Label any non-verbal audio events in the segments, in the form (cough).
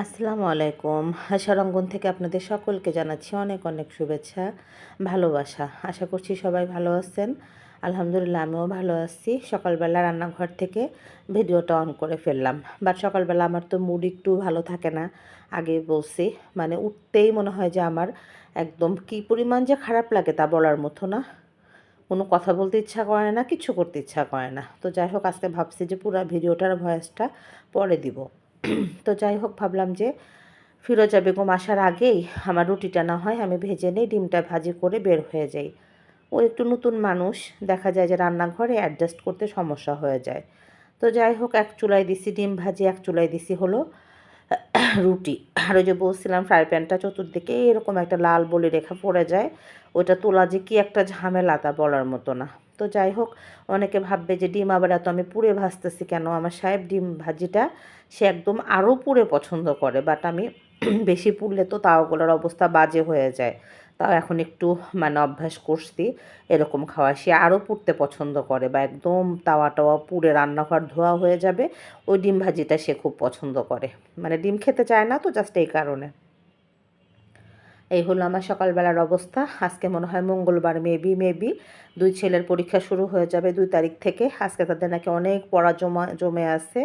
আসসালামু আলাইকুম। আশারঙ্গন থেকে আপনাদের সকলকে জানাচ্ছি অনেক অনেক শুভেচ্ছা, ভালোবাসা। আশা করছি সবাই ভালো আছেন। আলহামদুলিল্লাহ, আমিও ভালো আছি। সকালবেলা রান্নাঘর থেকে ভিডিওটা অন করে ফেললাম। বাট সকালবেলা আমার তো মুড একটু ভালো থাকে না আগে বলছি। মানে উঠতেই মনে হয় যে আমার একদম কী পরিমাণ যে খারাপ লাগে তা বলার মতো না। কোনো কথা বলতে ইচ্ছা করে না, কিছু করতে ইচ্ছা করে না। তো যাই হোক, আজকে ভাবছি যে পুরো ভিডিওটার ভয়েসটা পরে দিব। তো যাই হোক, ভাবলাম যে ফিরোজা বেগম আসার আগেই আমার রুটিটা না হয় আমি ভেজে নিই, ডিমটা ভাজি করে বের হয়ে যাই। ও একটু নতুন মানুষ, দেখা যায় যে রান্নাঘরে অ্যাডজাস্ট করতে সমস্যা হয়ে যায়। তো যাই হোক, এক চুলাই দিছি ডিম ভাজি, এক চুলাই দিছি হলো রুটি। আর ওই যে বলছিলাম ফ্রাই প্যানটা চতুর্দিকে এরকম একটা লাল বলে রেখা পড়ে যায় ওইটা তোলা যে কি একটা ঝামেলা তা বলার মতো না। তো যাই হোক, অনেকে ভাববে যে ডিম আবার এত আমি পুড়ে ভাজতেছি কেন? আমার সাহেব ডিম ভাজিটা সে একদম আরও পুড়ে পছন্দ করে বাট আমি (clears throat) বেশি পুড়লে তো তাওগুলোর অবস্থা বাজে হয়ে যায়। তাও এখন একটু মানে অভ্যাস করছি, এরকম খাওয়া। সে আরও পুড়তে পছন্দ করে বা একদম তাওয়া টাওয়া পুড়ে রান্নাঘর ধোয়া হয়ে যাবে, ওই ডিম ভাজিটা সে খুব পছন্দ করে। মানে ডিম খেতে চায় না তো জাস্ট এই কারণে। এই হলো আমার সকালবেলার অবস্থা। আজকে মনে হয় মঙ্গলবার মেবি মেবি দুই ছেলের পরীক্ষা শুরু হয়ে যাবে দুই তারিখ থেকে। আজকে তাদের নাকি অনেক পড়া জমা, জমে আছে।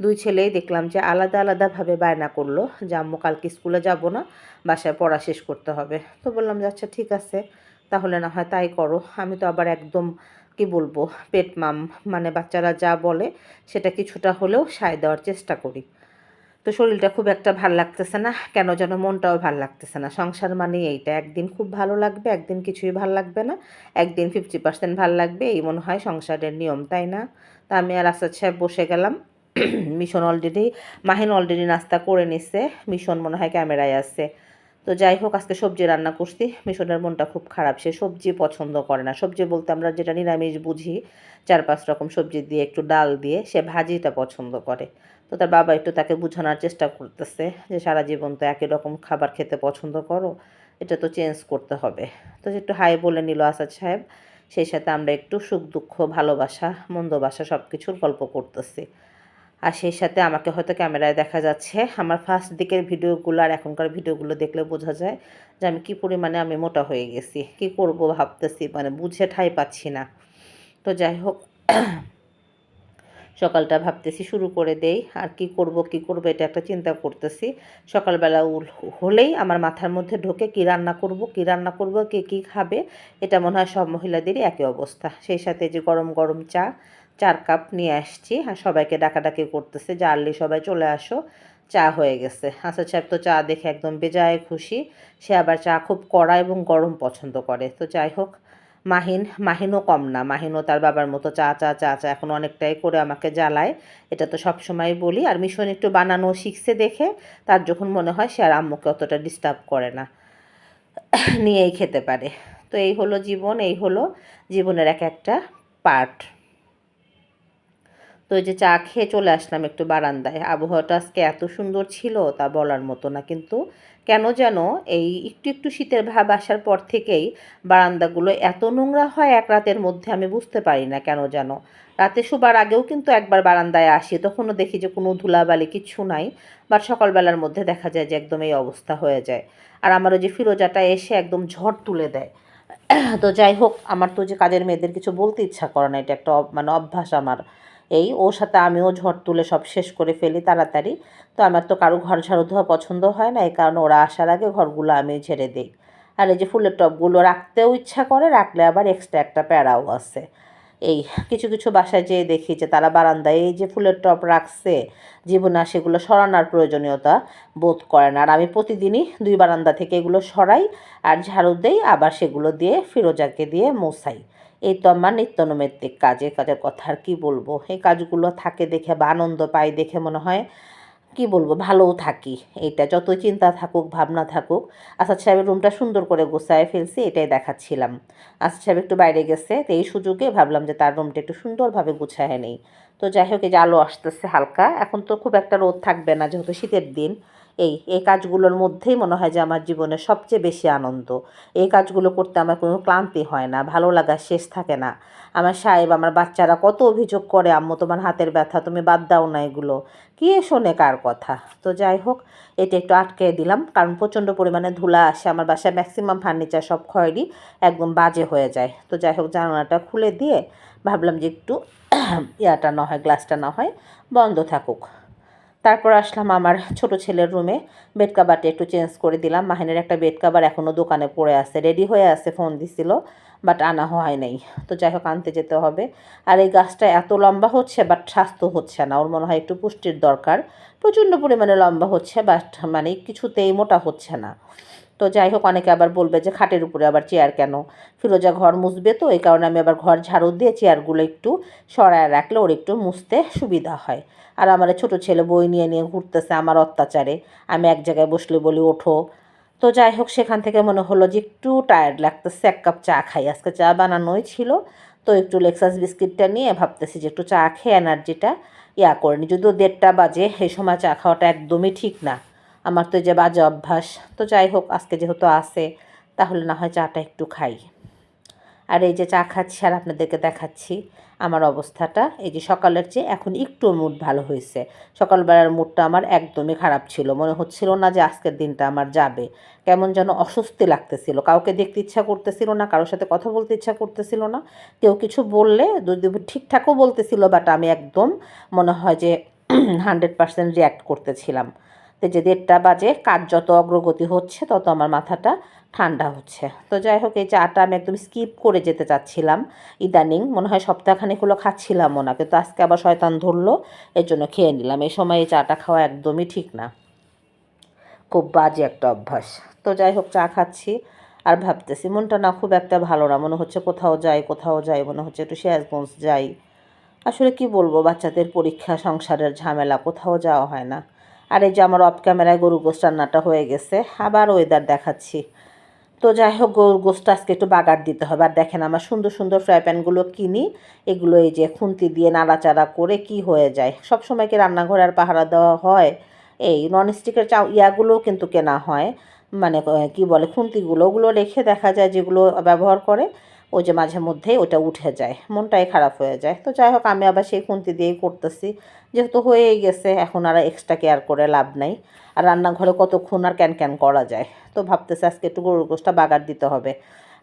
দুই ছেলেই দেখলাম যে আলাদা আলাদাভাবে বায়না করল যে, আম্মু, কালকে স্কুলে যাব না, বাসায় পড়া শেষ করতে হবে। তো বললাম যে আচ্ছা ঠিক আছে, তাহলে না হয় তাই করো। আমি তো আবার একদম, কি বলব, পেট মাম মানে বাচ্চারা যা বলে, সেটা কিছুটা হলেও সায় দেওয়ার চেষ্টা করি। তো শরীরটা খুব একটা ভালো লাগতেছে না। কেন যেন মনটাও ভালো লাগতেছে না। সংসার মানে এইটা। একদিন খুব ভালো লাগবে, একদিন কিছুই ভালো লাগবে না। একদিন ফিফটি পার্সেন্ট ভালো লাগবে, এই মনে হয় সংসারের নিয়ম, তাই না? তা আমি আর আসাদ সাহেব বসে গেলাম। (coughs) মিশন অলরেডি মাহিন অলরেডি নাস্তা করে নিছে। মিশন মনে হয় ক্যামেরায় আছে। তো যাই হোক, আজকে সবজি রান্না করছি। মিশনের মনটা খুব খারাপ। সে সবজি পছন্দ করে না। সবজি বলতে আমরা যেটা নিরামিষ বুঝি, চার পাঁচ রকম সবজি দিয়ে একটু ডাল দিয়ে সে ভাজিটা পছন্দ করে। তো তার বাবা একটু তাকে বোঝানোর চেষ্টা করতেছে যে, সারা জীবন তো একই রকম খাবার খেতে পছন্দ করো, এটা তো চেঞ্জ করতে হবে। তো একটু হাই বলে নিল আসাদ সাহেব। সেই সাথে আমরা একটু সুখ দুঃখ ভালোবাসা মন্দবাসা সব কিছুর গল্প করতেছি। আর সেই সাথে আমাকে হয়তো ক্যামেরায় দেখা যাচ্ছে। আমার ফার্স্ট দিকের ভিডিওগুলো আর এখনকার ভিডিওগুলো দেখলে বোঝা যায় যে আমি কী পরিমাণে আমি মোটা হয়ে গেছি, কি করব ভাবতেছি মানে বুঝে ঠাই পাচ্ছি না। তো যাই হোক, সকালটা ভাবতেছি শুরু করে দেই, আর কি করব কি করব এটা একটা চিন্তা করতেছি। সকালবেলা হলেই আমার মাথার মধ্যে ঢোকে কি রান্না করব, কি রান্না করব, কে কী খাবে, এটা মনে হয় সব মহিলাদেরই একই অবস্থা। সেই সাথে যে গরম গরম চা চার কাপ নিয়ে আসছি। আর সবাইকে ডাকাডাকি করতেছে। যে আর্লি সবাই চলে আসো। চা হয়ে গেছে। আসাদ সাহেব তো চা দেখে একদম বেজায় খুশি। সে আবার চা খুব কড়া এবং গরম পছন্দ করে। তো যাই হোক, মাহিন, মাহিনও কম না। মাহিনও তার বাবার মতো চা চা চা চা এখন অনেকটাই করে আমাকে জ্বালায়। এটা তো সব সময় বলি। আর মিশন একটু বানানো শিখছে দেখে। তার যখন মনে হয় সে আর আম্মুকে অতটা ডিস্টার্ব করে না। নিয়েই খেতে পারে। তো এই হলো জীবন, এই হলো জীবনের এক একটা পার্ট তো ওই যে চা খেয়ে চলে আসলাম একটু বারান্দায়। আবহাওয়াটা আজকে এত সুন্দর ছিল তা বলার মতো না। কিন্তু কেন যেন এই একটু একটু শীতের ভাব আসার পর থেকেই বারান্দাগুলো এত নোংরা হয় এক রাতের মধ্যে আমি বুঝতে পারি না কেন যেন। রাতে শোবার আগেও কিন্তু একবার বারান্দায় আসি, তখনও দেখি যে কোনো ধুলাবালি কিচ্ছু নাই বাট সকালবেলার মধ্যে দেখা যায় যে একদম এই অবস্থা হয়ে যায়। আর আমার ওই যে ফিরোজাটা এসে একদম ঝড় তুলে দেয়। তো যাই হোক, আমার তো যে কাজের মেয়েদের কিছু বলতে ইচ্ছা করে না, এটা একটা মানে অভ্যাস আমার। এই, ওর সাথে আমিও ঝড় তুলে সব শেষ করে ফেলি তাড়াতাড়ি। তো আমার তো কারও ঘর ঝাড়ু ধোয়া পছন্দ হয় না, এই কারণে ওরা আসার আগে ঘরগুলো আমি ঝেড়ে দিই। আর এই যে ফুলের টবগুলো রাখতেও ইচ্ছা করে, রাখলে আবার এক্সট্রা একটা প্যারাও আছে। এই, কিছু কিছু বাসায় যেয়ে দেখি যে তারা বারান্দায় এই যে ফুলের টপ রাখছে, জীবনে সেগুলো সরানোর প্রয়োজনীয়তা বোধ করে না। আর আমি প্রতিদিনই দুই বারান্দা থেকে এগুলো সরাই আর ঝাড়ু দেই, আবার সেগুলো দিয়ে ফিরোজাকে দিয়ে মোছাই। এই তো আমার নিত্যনৈমিত্তিক কাজে, কাজের কথা আর কী বলব? এই কাজগুলো থাকে দেখে বা আনন্দ পাই দেখে মনে হয়, কি বলব, ভালোও থাকি। এটা যতই চিন্তা থাকুক, ভাবনা থাকুক, আসাদ সাহেবের রুমটা সুন্দর করে গোছায় ফেলছি, এটাই দেখাচ্ছিলাম। আসাদ সাহেব একটু বাইরে গেছে, তো এই সুযোগে ভাবলাম যে তার রুমটা একটু সুন্দরভাবে গুছায় নেই। তো যাই হোক, এই যে আলো আসতেছে হালকা, এখন তো খুব একটা রোদ থাকবে না যেহেতু শীতের দিন। এই এই কাজগুলোর মধ্যেই মনে হয় যে আমার জীবনের সবচেয়ে বেশি আনন্দ। এই কাজগুলো করতে আমার কোনো ক্লান্তি হয় না, ভালো লাগার শেষ থাকে না। আমার সাহেব, আমার বাচ্চারা কত অভিযোগ করে, আম্মু, তোমার হাতের ব্যথা, তুমি বাদ দাও না এগুলো। কে শোনে কার কথা? তো যাই হোক, এটা একটু আটকে দিলাম, কারণ প্রচণ্ড পরিমাণে ধুলা আসে, আমার বাসায় ম্যাক্সিমাম ফার্নিচার সব খয়েরই একদম বাজে হয়ে যায়। তো যাই হোক, জানালাটা খুলে দিয়ে ভাবলাম যে একটু (clears throat) ইয়াটা না হয় গ্লাসটা না হয়, বন্ধ থাকুক। তারপর আসলাম আমার ছোট ছেলের রুমে বেড কাভারটা একটু চেঞ্জ করে দিলাম। মাহিনের একটা বেড কাভার এখনও দোকানে পড়ে আছে। রেডি হয়ে আছে ফোন দিছিল বাট আনা হয় নাই। তো যাই হোক, আনতে যেতে হবে। আর এই গাছটা এত লম্বা হচ্ছে বাট স্বাস্থ্য হচ্ছে না। ওর মনে হয় একটু পুষ্টির দরকার। প্রচণ্ড পরিমাণে লম্বা হচ্ছে বাট মানে কিছুতেই মোটা হচ্ছে না। তো যাই হোক, অনেকে আবার বলবে যে খাটের উপরে আবার চেয়ার কেন? ফিরোজা ঘর মুছবে তো, এই কারণে আমি আবার ঘর ঝাড়ু দিয়ে চেয়ারগুলো একটু সরায় রাখলে ওর একটু মুছতে সুবিধা হয়। আর আমার ছোট ছেলে বই নিয়ে নিয়ে ঘুরতেছে আমার অত্যাচারে। আমি এক জায়গায় বসলে বলি, ওঠো। তো যাই হোক, সেখান থেকে মনে হলো যে একটু টায়ার্ড লাগতেছে, এক কাপ চা খাই। আজকে চা বানানোই ছিল, তো একটু লেক্সাস বিস্কিটটা নিয়ে ভাবতেছি যে একটু চা খেয়ে এনার্জিটা ইয়া করে নি। যদিও দেড়টা বাজে সেই সময় চা খাওয়াটা একদমই ঠিক না। আমার তো যে বাজে অভ্যাস। তো যাই হোক আজকে যেহেতু আসে তাহলে না হয় চাটা একটু খাই। আর এই যে চা খাচ্ছি আর আপনাদেরকে দেখাচ্ছি, আমার অবস্থাটা। এই যে সকালের চেয়ে এখন একটু মুড ভালো হয়েছে। সকালবেলার মুডটা আমার একদমই খারাপ ছিল। মনে হচ্ছিল না যে আজকের দিনটা আমার যাবে। কেমন যেন অস্বস্তি লাগতেছিল। কাউকে দেখতে ইচ্ছা করতেছিল না, কারোর সাথে কথা বলতে ইচ্ছা করতেছিল না। কেউ কিছু বললে যদি ঠিকঠাকও বলতেছিল বাট আমি একদম মনে হয় যে হান্ড্রেড পার্সেন্ট রিয়্যাক্ট করতেছিলাম। তো যে দেড়টা বাজে, কাজ যত অগ্রগতি হচ্ছে, তত আমার মাথাটা ঠান্ডা হচ্ছে। তো যাই হোক, এই চাটা আমি একদম স্কিপ করে যেতে চাচ্ছিলাম। ইদানিং মনে হয় সপ্তাহখানেক হলো খাচ্ছিলামও না, কিন্তু আজকে আবার শয়তান ধরলো, এর জন্য খেয়ে নিলাম। এই সময় এই চাটা খাওয়া একদমই ঠিক না। খুব বাজে একটা অভ্যাস। তো যাই হোক, চা খাচ্ছি। আর ভাবতেছি মনটা না খুব একটা ভালো না, মনে হচ্ছে কোথাও যাই কোথাও যাই, মনে হচ্ছে একটু সিরাজগঞ্জ যাই। আসলে কি বলব, বাচ্চাদের পরীক্ষা, সংসারের ঝামেলা, কোথাও যাওয়া হয় না। আর এই যে আমার অফ ক্যামেরায় গরু গোস রান্নাটা হয়ে গেছে, আবার ওয়েদার দেখাচ্ছি। তো যাই হোক, গরুর গোসটা আজকে একটু বাগার দিতে হবে। আর দেখেন আমার সুন্দর সুন্দর ফ্রাই প্যানগুলো কিনি, এগুলো এই যে খুন্তি দিয়ে নাড়াচাড়া করে কি হয়ে যায়? সব সময় কি রান্নাঘরে আর পাহারা দেওয়া হয়? এই ননস্টিকের চা ইয়াগুলোও কিন্তু কেনা হয়। মানে কি বলে, খুন্তিগুলো, ওগুলো রেখে দেখা যায় যেগুলো ব্যবহার করে। ওই যে মাঝে মধ্যেই ওটা উঠে যায়, মনটাই খারাপ হয়ে যায়। তো যাই হোক, আমি আবার সেই খুন্তি দিয়েই করতেছি। যেহেতু হয়েই গেছে, এখন আর এক্সট্রা কেয়ার করে লাভ নাই। আর রান্নাঘরে কতক্ষণ আর ক্যান ক্যান করা যায়? তো ভাবতেছি আজকে একটু গরুর গোষ্ঠটা বাগার দিতে হবে।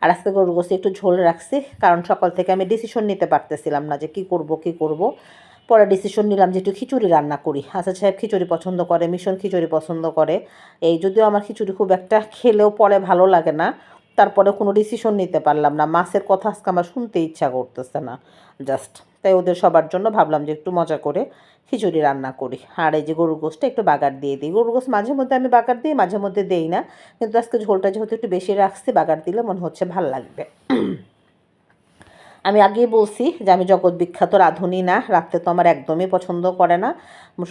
আর আজকে গরুর গোষ্ঠী একটু ঝোল রাখছি, কারণ সকাল থেকে আমি ডিসিশন নিতে পারতেছিলাম না যে কি করব কি করব। পরে ডিসিশন নিলাম যে একটু খিচুড়ি রান্না করি। হাসান সাহেব খিচুড়ি পছন্দ করে, মিশন খিচুড়ি পছন্দ করে। এই যদিও আমার খিচুড়ি খুব একটা খেলেও পরে ভালো লাগে না। তারপরে কোনো ডিসিশন নিতে পারলাম না। মাছের কথা আজকে আমার শুনতে ইচ্ছা করতেছে না। জাস্ট তাই ওদের সবার জন্য ভাবলাম যে একটু মজা করে খিচুড়ি রান্না করি। আর এই যে গরুর গোষ্ঠটা একটু বাগার দিয়ে দিই। গরুর গোষ্ঠ মাঝে মধ্যে আমি বাগার দিই, মাঝে মধ্যে দেই না। কিন্তু আজকে ঝোলটা যেহেতু একটু বেশি রাখছি, বাগার দিলে মনে হচ্ছে ভালো লাগবে। আমি আগেই বলছি যে আমি জগৎ বিখ্যাত রাঁধুনি না রাখতে তো আমার একদমই পছন্দ করে না।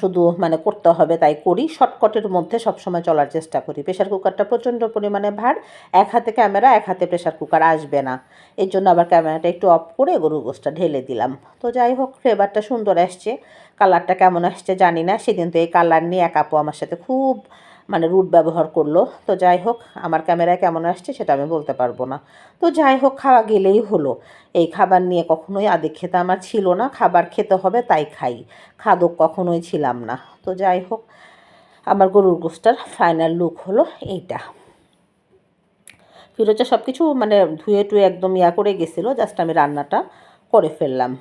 শুধু মানে করতে হবে তাই করি, শর্টকটের মধ্যে সবসময় চলার চেষ্টা করি। প্রেশার কুকারটা প্রচণ্ড পরিমাণে ভার, এক হাতে ক্যামেরা, এক হাতে প্রেশার কুকার আসবে না। এর জন্য আবার ক্যামেরাটা একটু অফ করে গরু গোষ্ঠটা ঢেলে দিলাম। তো যাই হোক ফ্লেভারটা সুন্দর আসছে কালারটা কেমন আসছে জানি না, সেদিন তো এই কালার নিয়ে এক আপু আমার সাথে খুব মানে রুট ব্যবহার করল। তো যাই হোক, আমার ক্যামেরায় কেমন আসছে সেটা আমি বলতে পারব না। তো যাই হোক, খাওয়া গেলেই হলো। এই খাবার নিয়ে কখনোই আদিক খেতে আমার ছিল না। খাবার খেতে হবে, তাই খাই। খাদক কখনোই ছিলাম না। তো যাই হোক, আমার গরুর গোষ্ঠটার ফাইনাল লুক হলো এইটা। ফিরোজা সব কিছু মানে ধুয়ে টুয়ে একদম ইয়া করে গেছিল জাস্ট আমি রান্নাটা করে ফেললাম।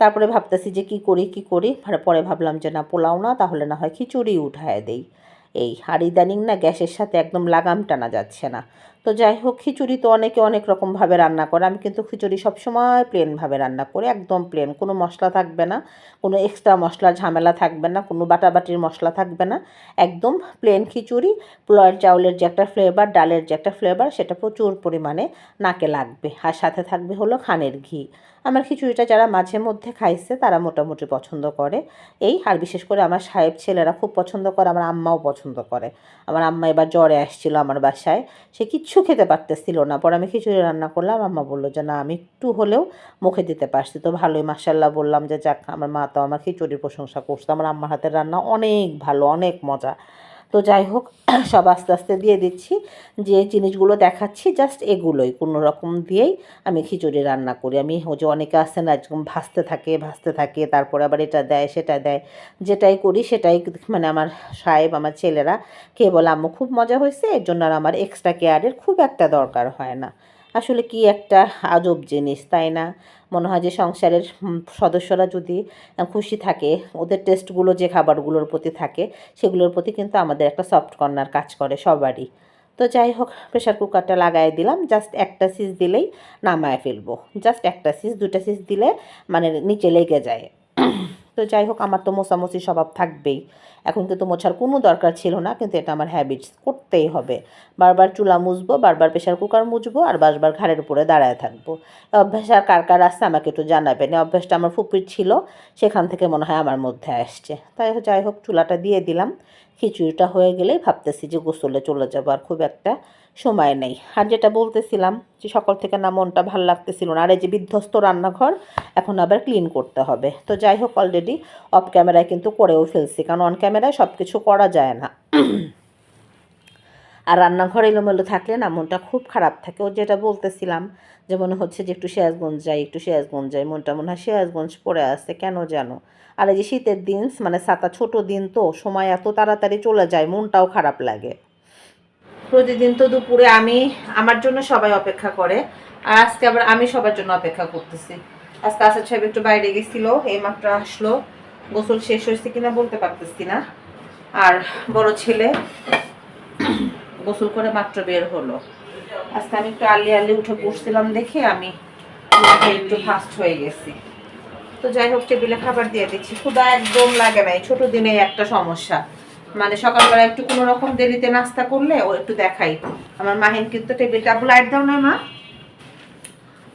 তারপরে ভাবতেছি যে কি করি কি করি? পরে ভাবলাম যে না, পোলাও না, তাহলে না হয় খিচুড়ি উঠায় দেই। এই আর ইদানিং না গ্যাসের সাথে একদম লাগাম টানা যাচ্ছে না। তো যাই হোক, খিচুড়ি তো অনেকে অনেক রকমভাবে রান্না করে। আমি কিন্তু খিচুড়ি সবসময় প্লেনভাবে রান্না করি, একদম প্লেন কোনো মশলা থাকবে না, কোনো এক্সট্রা মশলার ঝামেলা থাকবে না, কোনো বাটাবাটির মশলা থাকবে না। একদম প্লেন খিচুড়ি পোলার চাউলের যে একটা ফ্লেভার ডালের যে একটা ফ্লেভার সেটা প্রচুর পরিমাণে নাকে লাগবে। আর সাথে থাকবে হলো খানের ঘি। আমার খিচুড়িটা যারা মাঝে মধ্যে খাইছে, তারা মোটামুটি পছন্দ করে। এই, আর বিশেষ করে আমার সাহেব ছেলেরা খুব পছন্দ করে, আমার আম্মাও পছন্দ করে। আমার আম্মা এবার জ্বরে আসছিল আমার বাসায়, সে কিচ্ছু খেতে পারতেছিল না। পরে আমি খিচুড়ি রান্না করলাম, আম্মা বলল যে, না, আমি একটু হলেও মুখে দিতে পারছি। তো ভালোই মাসাল্লাহ বললাম যে, যাক, আমার মা তো আমার খিচুড়ির প্রশংসা করছে। আমার আম্মার হাতের রান্না অনেক ভালো, অনেক মজা। তো যাই হোক, (clears throat) সব আস্তে আস্তে দিয়ে দিচ্ছি। যে জিনিসগুলো দেখাচ্ছি জাস্ট এগুলোই। কোনো রকম দিয়েই আমি খিচুড়ি রান্না করি। আমি ও যে অনেকে আসে না, একদম ভাসতে থাকে ভাসতে থাকে, তারপর আবার এটা দেয়, সেটা দেয়। যেটাই করি, সেটাই মানে আমার সাহেব, আমার ছেলেরা, কে বলে, আম্মু, খুব মজা হয়েছে? এর জন্য আর আমার এক্সট্রা কেয়ারের খুব একটা দরকার হয় না। আসলে কি একটা আজব জিনিস, তাই না? মনে হয় যে সংসারের সদস্যরা যদি খুশি থাকে, ওদের টেস্টগুলো যে খাবারগুলোর প্রতি থাকে, সেগুলোর প্রতি কিন্তু আমাদের একটা সফট কর্নার কাজ করে সবারই। তো যাই হোক প্রেশার কুকারটা লাগাই দিলাম জাস্ট একটা সিজ দিলেই নামায় ফেলব। জাস্ট একটা সিজ দুটা সিজ দিলে মানে নিচে লেগে যায়। তো যাই হোক, আমার তো মোছামুছি স্বভাব থাকবেই। এখন কিন্তু মোছার কোনো দরকার ছিল না, কিন্তু এটা আমার হ্যাবিটস করতেই হবে। বারবার চুলা মুছবো, বারবার প্রেশার কুকার মুছবো, আর বারবার ঘাড়ের উপরে দাঁড়ায় থাকব। অভ্যাস আর কার কার আসছে আমাকে একটু জানাবেন। অভ্যাসটা আমার ফুপির ছিল, সেখান থেকে মনে হয় আমার মধ্যে আসছে। তাই যাই হোক, চুলাটা দিয়ে দিলাম। খিচুড়িটা হয়ে গেলেই ভাবতেছি যে গোসলে চলে যাব, আর খুব একটা সময় নেই। আর যেটা বলতেছিলাম যে সকাল থেকে না মনটা ভালো লাগতেছিল না। আর এই যে বিধ্বস্ত রান্নাঘর, এখন আবার ক্লিন করতে হবে। তো যাই হোক অলরেডি অফ ক্যামেরায় কিন্তু করেও ফেলছি। কারণ অন ক্যামেরায় সব কিছু করা যায় না। আর রান্নাঘর এলোমেলো থাকলে না মনটা খুব খারাপ থাকে। ও যেটা বলতেছিলাম যে মনে হচ্ছে যে একটু সিরাজগঞ্জ যাই, একটু সিরাজগঞ্জ যাই। মনটা মনে হয় সিরাজগঞ্জ পড়ে আসছে কেন জানো? আর এই যে শীতের দিন মানে সাতা ছোট দিন তো, সময় এত তাড়াতাড়ি চলে যায়, মনটাও খারাপ লাগে। প্রতিদিন তো দুপুরে আমি আমার জন্য সবাই অপেক্ষা করে। আর আজকে আবার আমি সবার জন্য অপেক্ষা করতেছি। আজকে আসাদ সাহেব একটু বাইরে গেছিল, এই মাত্র আসলো। গোসল শেষ হয়েছে কিনা বলতে পারতেছি না। আর বড় ছেলে গোসল করে মাত্র বের হলো। আজকে আমি একটু আর্লি আর্লি উঠে বসছিলাম দেখে আমি একটু ফাস্ট হয়ে গেছি। তো যাই হোক, টেবিলে খাবার দিয়ে দিচ্ছি। ক্ষুদা একদম লাগে নাই। ছোট দিনে একটা সমস্যা। মানে সকালবেলা একটু কোনো রকম দেরিতে নাস্তা করলে ও একটু দেখাই। আমার মাহিন কিন্তু টেবিলটা লাইট দাও না, মা।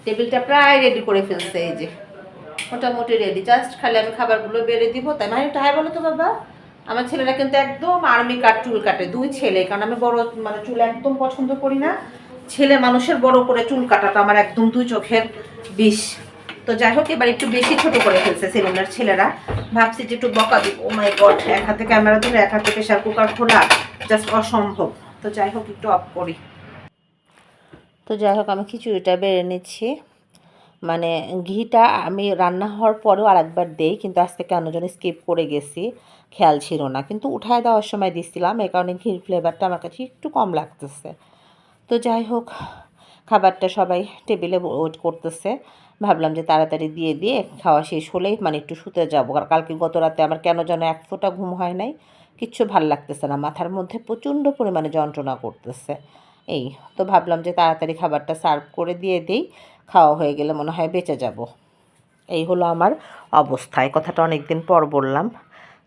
টেবিলটা প্রায় রেডি করে ফেলছে, এই যে। মোটামুটি রেডি জাস্ট খালি আমি খাবারগুলো বেড়ে দিব। তাই মাহিন একটু হাই বলো তো বাবা। আমার ছেলেরা কিন্তু একদম আর্মি কাট চুল কাটে, দুই ছেলে। কারণ আমি বড় মানে চুল একদম পছন্দ করি না। ছেলে মানুষের বড় করে চুল কাটাটা আমার একদম দুই চোখের বিষ। তো যাই হোক, এবার একটু বেশি ছোট করে ফেলছে সেলুনের ছেলেরা। ভাবছি যে একটু বকা দিব। ও মাই গড এক হাতে ক্যামেরা ধরে এক হাতে প্রেশার কুকার খোলা জাস্ট অসম্ভব। তো যাই হোক, একটু অফ করি। তো যাই হোক, আমি খিচুড়িটা বেড়ে নিচ্ছি। মানে ঘিটা আমি রান্না হওয়ার পরেও আরেকবার দেই, কিন্তু আজকে কেন যেন স্কিপ করে গেছি। খেয়াল ছিল না। কিন্তু উঠায় দেওয়ার সময় দিছিলাম এই কারণে ঘির ফ্লেভারটা আমার কাছে একটু কম লাগতেছে। তো যাই হোক, খাবারটা সবাই টেবিলে ওয়েট করতেছে। ভাবলাম যে তাড়াতাড়ি দিয়ে দিয়ে খাওয়া শেষ হলেই মানে একটু শুতে যাব। আর কালকে গত রাতে আমার কেন যেন এক ফোঁটা ঘুম হয় নাই, কিচ্ছু ভালো লাগতেছে না। মাথার মধ্যে প্রচণ্ড পরিমাণে যন্ত্রণা করতেছে। এই, তো ভাবলাম যে তাড়াতাড়ি খাবারটা সার্ভ করে দিয়ে দিই, খাওয়া হয়ে গেলে মনে হয় বেঁচে যাব। এই হলো আমার অবস্থা। এই কথাটা অনেক দিন পর বললাম।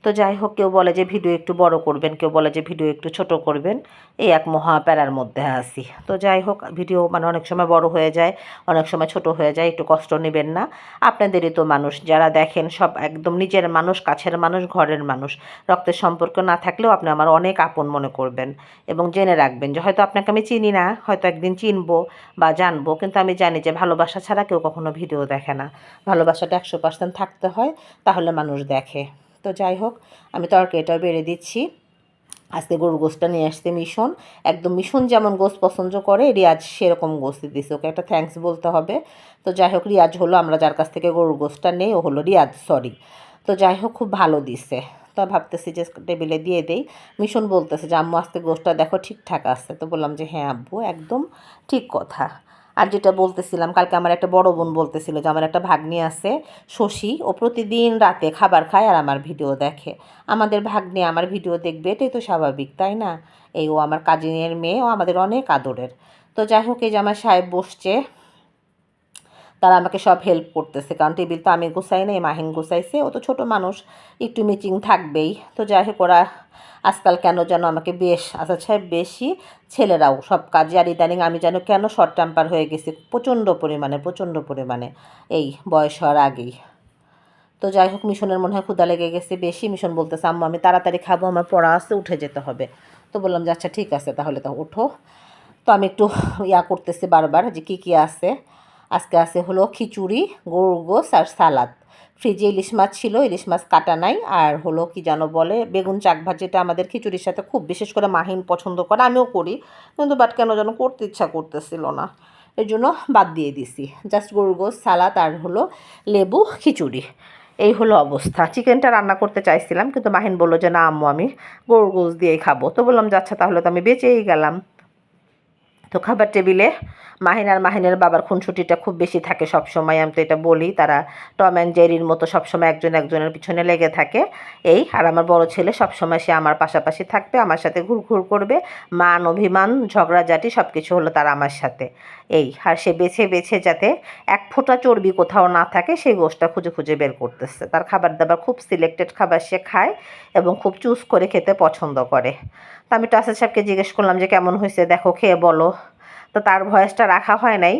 তো যাই হোক, কেউ বলে যে ভিডিও একটু বড় করবেন, কেউ বলে যে ভিডিও একটু ছোট করবেন। এই এক মহা প্যারার মধ্যে আসি তো যাই হোক, ভিডিও মানে অনেক সময় বড় হয়ে যায়, অনেক সময় ছোট হয়ে যায়, একটু কষ্ট নেবেন না। আপনাদেরই তো মানুষ, যারা দেখেন সব একদম নিজের মানুষ, কাছের মানুষ, ঘরের মানুষ, রক্তের সম্পর্ক না থাকলেও আপনি আমার অনেক আপন মনে করবেন। এবং জেনে রাখবেন যে হয়তো আপনাকে আমি চিনি না, হয়তো একদিন চিনবো বা জানব, কিন্তু আমি জানি যে ভালোবাসা ছাড়া কেউ কখনো ভিডিও দেখে না। ভালোবাসাটা একশো পার্সেন্ট থাকতে হয়, তাহলে মানুষ দেখে। তো যাই হোক, আমি তরকারিটাও বেড়ে দিচ্ছি। আজকে গরুর গোস্তটা নিয়ে আসতে মিশন। একদম মিশন যেমন গোস্ত পছন্দ করে, রিয়াজ সেরকম গোস্ত দিছে। ওকে একটা থ্যাঙ্কস বলতে হবে। তো যাই হোক, রিয়াজ হলো আমরা যার কাছ থেকে গরুর গোস্তটা নেই, ও হলো রিয়াজ সরি তো যাই হোক, খুব ভালো দিছে। তো ভাবতেছি যে টেবিলে দিয়ে দেই। মিশন বলতেছে যে, আম্মু, আজকে গোস্তটা দেখো ঠিকঠাক আছে? তো বললাম যে হ্যাঁ আব্বু, একদম ঠিক কথা। আর যেটা বলতেছিলাম, কালকে আমার একটা বড় বোন বলতেছিল যে আমার একটা ভাগ্নি আছে শশী, ও প্রতিদিন রাতে খাবার খায় আর আমার ভিডিও দেখে। আমাদের ভাগ্নি আমার ভিডিও দেখবে, এটাই তো স্বাভাবিক, তাই না? এই ও আমার কাজিনের মেয়ে, ও আমাদের অনেক আদরের। তো যাই হোক, এই যে আমার সাহেব বসছে তারা আমাকে সব হেল্প করতেছে। কারণ টেবিল তো আমি গুছাই নাই, মাহিন গুছাইছে, ও তো ছোটো মানুষ, একটু মিচিং থাকবেই। তো যাই হোক, ওরা আজকাল কেন যেন আমাকে বেশ আচ্ছা সাহেব বেশি ছেলেরাও সব কাজে, আর ইদানিং আমি যেন কেন শর্ট টেম্পার হয়ে গেছি, প্রচণ্ড পরিমাণে প্রচণ্ড পরিমাণে, এই বয়স হওয়ার আগেই। তো যাই হোক, মিশনের মনে হয় ক্ষুদা লেগে গেছে, বেশি মিশন বলতেছে, আম্মু, আমি তাড়াতাড়ি খাব, আমার পড়া আছে, উঠে যেতে হবে। তো বললাম যে আচ্ছা ঠিক আছে, তাহলে তো ওঠো। তো আমি একটু ইয়া করতেছি বারবার যে, কী কী আছে? আজকে আছে হলো খিচুড়ি, গরুর গোস আর সালাদ। ফ্রিজে ইলিশ মাছ ছিল, ইলিশ মাছ কাটা নাই আর হলো কি যেন বলে বেগুন চাক ভাজিটা আমাদের খিচুড়ির সাথে খুব বিশেষ করে মাহিন পছন্দ করে, আমিও করি। কিন্তু বাট কেন যেন করতে ইচ্ছা করতেছিল না। এই জন্য বাদ দিয়ে দিছি। জাস্ট গরুর গোস সালাদ আর হলো লেবু, খিচুড়ি। এই হলো অবস্থা। চিকেনটা রান্না করতে চাইছিলাম, কিন্তু মাহিন বলল যে, না আম্মু, আমি গরুর গোস দিয়েই খাব। তো বললাম যে আচ্ছা তাহলে তো আমি বেঁচেই গেলাম। তো খাবার টেবিলে মাহিন আর মাহিনের বাবার খুনসুটিটা খুব বেশি থাকে সব সময় আমি তো এটা বলি। তারা টম অ্যান্ড জেরির মতো সবসময় একজন একজনের পিছনে লেগে থাকে। এই আর আমার বড় ছেলে সবসময় সে আমার পাশাপাশি থাকবে, আমার সাথে ঘুরঘুর করবে, মান, অভিমান, ঝগড়াঝাটি সব কিছু হলো তার আমার সাথে। এই আর সে বেছে বেছে যাতে এক ফোঁটা চর্বি কোথাও না থাকে, সেই গোষ্ঠটা খুঁজে খুঁজে বের করতেছে। তার খাবার দাবার খুব সিলেক্টেড খাবার সে খায় এবং খুব চুজ করে খেতে পছন্দ করে। তো আমি টাসের সাহেবকে জিজ্ঞেস করলাম যে কেমন হয়েছে, দেখো, খেয়ে বলো। তো তার ভয়েসটা রাখা হয় নাই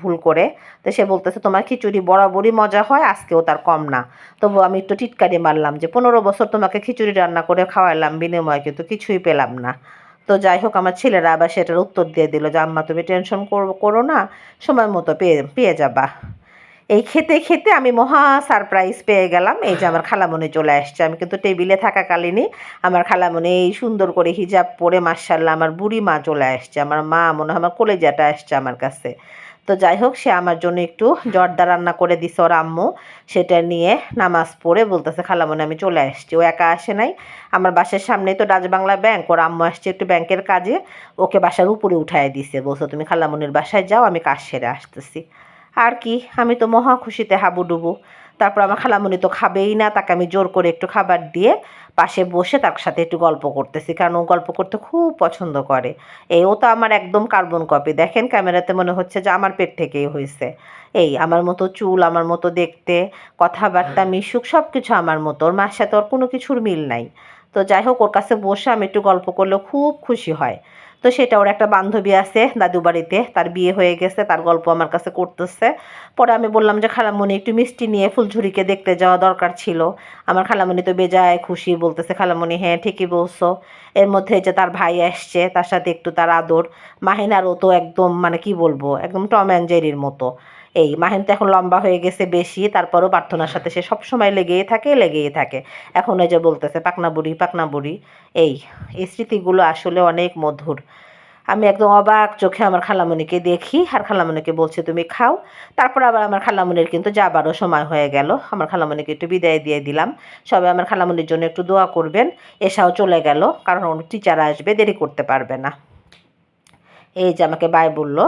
ভুল করে। তো সে বলতেছে, তোমার খিচুড়ি বরাবরই মজা হয়, আজকেও তার কম না। তবু আমি একটু টিটকারি মারলাম যে, পনেরো বছর তোমাকে খিচুড়ি রান্না করে খাওয়াইলাম বিনিময়ে, কিন্তু কিছুই পেলাম না। তো যাই হোক, আমার ছেলেরা আবার সেটার উত্তর দিয়ে দিল যে, আম্মা, তুমি টেনশন করো না, সময় মতো পেয়ে পেয়ে যাবা। এই খেতে খেতে আমি মহা সারপ্রাইজ পেয়ে গেলাম। এই যে আমার খালামণি চলে আসছে। আমি কিন্তু টেবিলে থাকাকালীনই আমার খালামণি এই সুন্দর করে হিজাব পরে মার্শাল্লাহ আমার বুড়ি মা চলে আসছে। আমার মা মনে হয় আমার কলেজাটা আসছে আমার কাছে। তো যাই হোক, সে আমার জন্য একটু জর্দা রান্না করে দিছে ওর আম্মু। সেটা নিয়ে নামাজ পড়ে বলতেছে, খালামণি, আমি চলে আসছি। ও একা আসে নাই। আমার বাসার সামনেই তো ডাচবাংলা ব্যাংক। ওর আম্মু আসছে একটু ব্যাংকের কাজে। ওকে বাসার উপরে উঠায় দিছে। বলছো, তুমি খালামণির বাসায় যাও, আমি কাজ সেরে আসতেছি। আর কি আমি তো মহা খুশিতে হাবুডুবু। তারপর আমার খালামণি তো খাবেই না তাকে আমি জোর করে একটু খাবার দিয়ে পাশে বসে তার সাথে একটু গল্প করতেছি কারণ ও গল্প করতে খুব পছন্দ করে। এই ও তো আমার একদম কার্বন কপি। দেখেন ক্যামেরাতে মনে হচ্ছে যে আমার পেট থেকেই হয়েছে। এই আমার মতো চুল আমার মতো দেখতে কথাবার্তা মিশুক সব কিছু আমার মতো। ওর মার সাথে ওর কোনো কিছুর মিল নাই। তো যাই হোক ওর কাছে বসে আমি একটু গল্প করলেও খুব খুশি হয়। তো সেটা ওর একটা বান্ধবী আছে দাদু বাড়িতে। তার বিয়ে হয়ে গেছে, তার গল্প আমার কাছে করতেছে। পরে আমি বললাম যে খালামণি একটু মিষ্টি নিয়ে ফুলঝুরিকে দেখতে যাওয়া দরকার ছিল। আমার খালামণি তো বেজায় খুশি বলতেছে খালামণি হ্যাঁ ঠিকই বলছো। এর মধ্যে যে তার ভাই আসছে, তার সাথে একটু তার আদর। মাহিনারও তো একদম মানে কি বলব, একদম টম অ্যান্ড জেরির মতো। এই মাহিন তো এখন লম্বা হয়ে গেছে বেশি, তারপরও প্রার্থনার সাথে সে সবসময় লেগেই থাকে লেগেই থাকে। এখন এই যে বলতেছে, পাকনা বুড়ি পাকনা বুড়ি, এই এই স্মৃতিগুলো আসলে অনেক মধুর। আমি একদম অবাক চোখে আমার খালামণিকে দেখি, আর খালামণিকে বলছে, তুমি খাও। তারপর আবার আমার খালামণির কিন্তু যাবারও সময় হয়ে গেল। আমার খালামণিকে একটু বিদায় দিয়ে দিলাম। সবাই আমার খালামণির জন্য একটু দোয়া করবেন। এসাও চলে গেল, কারণ টিচার আসবে, দেরি করতে পারবে না। এই যে আমাকে বাই বলল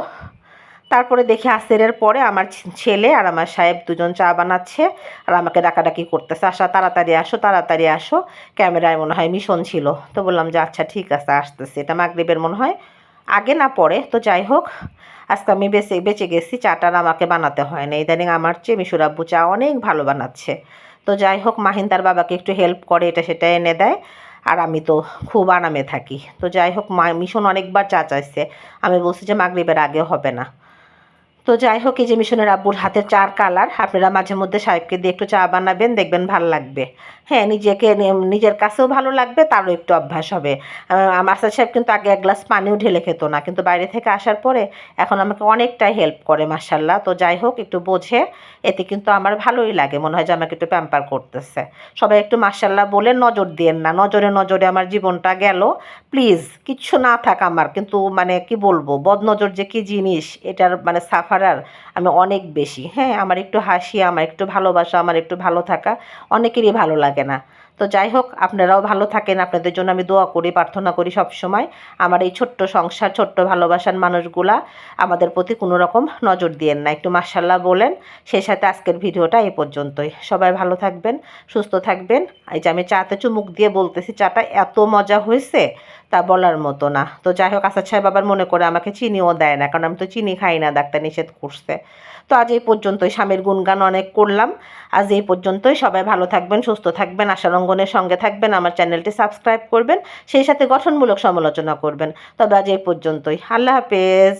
তারপরে দেখি আসেরের পরে আমার ছেলে আর আমার সাহেব দুজন চা বানাচ্ছে আর আমাকে ডাকাডাকি করতেছে। আসা, তাড়াতাড়ি আসো তাড়াতাড়ি আসো। ক্যামেরায় মনে হয় মিশন ছিল। তো বললাম যে আচ্ছা ঠিক আছে, আসতেছে। এটা মাগরিবের মনে হয়। আগে না পরে, তো যাই হোক, আজকে আমি বেঁচে বেঁচে গেছি, চাটা আমাকে বানাতে হয় না। ইদানিং আমার চেয়ে মিশুর আব্বু চা অনেক ভালো বানাচ্ছে। তো যাই হোক, মাহিন তার বাবাকে একটু হেল্প করে, এটা সেটা এনে দেয়। আর আমি তো খুব আরামে থাকি। তো যাই হোক, মা মিশন অনেকবার চা চাইছে। আমি বলছি যে, মাগরিবের আগে হবে না। তো যাই হোক, এই যে মিশনের আব্বুর হাতের চার কালার, আপনারা মাঝে মধ্যে সাহেবকে দিয়ে একটু চা বানাবেন, দেখবেন ভালো লাগবে। হ্যাঁ নিজেকে নিজের কাছেও ভালো লাগবে, তারও একটু অভ্যাস হবে। আসাদ সাহেব কিন্তু আগে এক গ্লাস পানিও ঢেলে খেতো না, কিন্তু বাইরে থেকে আসার পরে এখন আমাকে অনেকটাই হেল্প করে মার্শাল্লাহ তো যাই হোক, একটু বোঝে, এতে কিন্তু আমার ভালোই লাগে, মনে হয় যে আমাকে একটু প্যাম্পার করতেছে। সবাই একটু মার্শাল্লাহ বলে নজর দিয়েন না, নজরে নজরে আমার জীবনটা গেল। প্লিজ কিচ্ছু না থাক আমার, কিন্তু মানে কি বলব, বদনজর যে কি জিনিস, এটার মানে সাফারার আমি অনেক বেশি। হ্যাঁ আমার একটু হাসি, আমার একটু ভালোবাসা, আমার একটু ভালো থাকা অনেকেরই ভালো লাগে না। তো যাই হোক, আপনারাও ভালো থাকেন। আপনাদের জন্য আমি দোয়া করি, প্রার্থনা করি সব সময় আমার এই ছোট্ট সংসার, ছোট্ট ভালোবাসার মানুষগুলা আমাদের প্রতি কোনো রকম নজর দিয়েন না। একটু মার্শাল্লাহ বলেন। সেই সাথে আজকের ভিডিওটা এ পর্যন্তই। সবাই ভালো থাকবেন, সুস্থ থাকবেন। এই যে আমি চাতে চুমুক দিয়ে বলতেছি, চাটা এত মজা হয়েছে। তা বলার মতো না। তো যাই হোক আসাদ সাহেব আবার মনে করে আমাকে চিনিও দেয় না, কারণ আমি তো চিনি খাই না, ডাক্তার নিষেধ করছে। তো আজ এই পর্যন্তই, স্বামীর গুণগান অনেক করলাম। আজ এই পর্যন্তই, সবাই ভালো থাকবেন, সুস্থ থাকবেন আশারঙ্গনের সঙ্গে থাকবেন, আমার চ্যানেলটি সাবস্ক্রাইব করবেন, সেই সাথে গঠনমূলক সমালোচনা করবেন। তবে আজ এই পর্যন্তই, আল্লাহ হাফেজ।